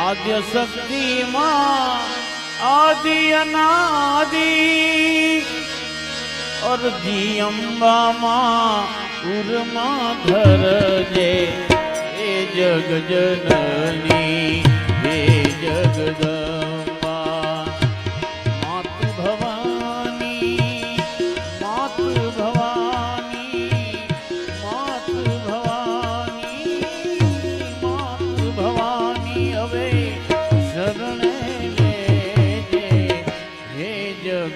આદ્ય શક્તિમાં આદિ અનાદિ. અર્ધી અંબામાં ઉર્મા ધરજે એ જગજનની.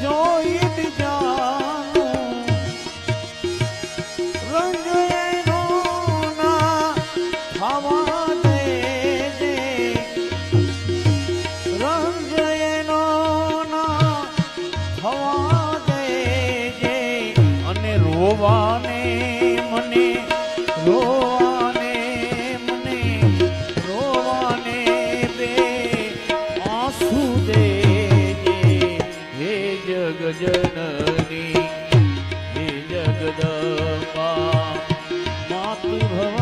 有一 જગજનની હે જગદંબા માતૃભવ